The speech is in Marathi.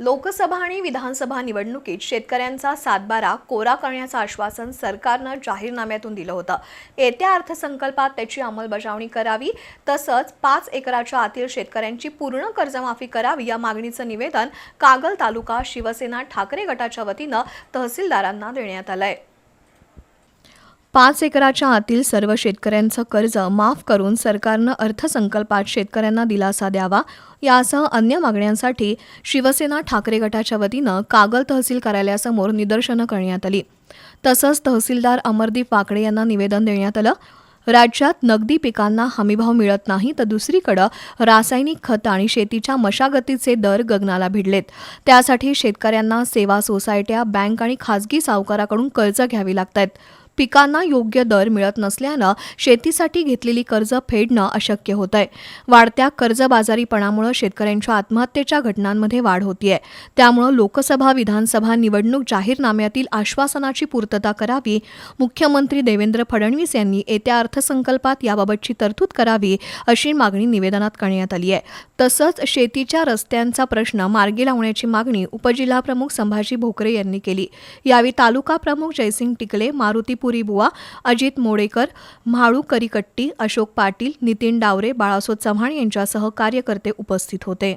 लोकसभा आणि विधानसभा निवडणुकीत शेतकऱ्यांचा सातबारा कोरा करण्याचं आश्वासन सरकारनं जाहीरनाम्यातून दिलं होतं. येत्या अर्थसंकल्पात त्याची अंमलबजावणी करावी तसंच पाच एकराच्या आतील शेतकऱ्यांची पूर्ण कर्जमाफी करावी या मागणीचं निवेदन कागल तालुका शिवसेना ठाकरे गटाच्या वतीनं तहसीलदारांना देण्यात आलं आहे पाच एकराच्या आतील सर्व शेतकऱ्यांचं कर्ज माफ करून सरकारनं अर्थसंकल्पात शेतकऱ्यांना दिलासा द्यावा यासह अन्य मागण्यांसाठी शिवसेना ठाकरे गटाच्या वतीनं कागल तहसील कार्यालयासमोर निदर्शनं करण्यात आली. तसंच तहसीलदार अमरदीप वाकडे यांना निवेदन देण्यात आलं. राज्यात नगदी पिकांना हमीभाव मिळत नाही तर दुसरीकडं रासायनिक खत आणि शेतीच्या मशागतीचे दर गगनाला भिडलेत. त्यासाठी शेतकऱ्यांना सेवा सोसायट्या बँक आणि खाजगी सावकाराकडून कर्ज घ्यावी लागत आहेत पिकांना योग्य दर मिळत नसल्यानं शेतीसाठी घेतलेली कर्ज फेडणं अशक्य होत आहे वाढत्या कर्जबाजारीपणामुळे शेतकऱ्यांच्या आत्महत्येच्या घटनांमध्ये वाढ होतीये. त्यामुळं लोकसभा विधानसभा निवडणूक जाहीरनाम्यातील आश्वासनाची पूर्तता करावी मुख्यमंत्री देवेंद्र फडणवीस यांनी येत्या अर्थसंकल्पात याबाबतची तरतूद करावी अशी मागणी निवेदनात करण्यात आली आहे तसंच शेतीच्या रस्त्यांचा प्रश्न मार्गी लावण्याची मागणी उपजिल्हाप्रमुख संभाजी भोकरे यांनी केली. यावेळी तालुका प्रमुख जयसिंग टिकले मारुती पुरी बुवा अजित मोडेकर म्हाळू करिकट्टी अशोक पाटील नितीन डावरे बाळासो चव्हाण यांच्यासह कार्यकर्ते उपस्थित होते.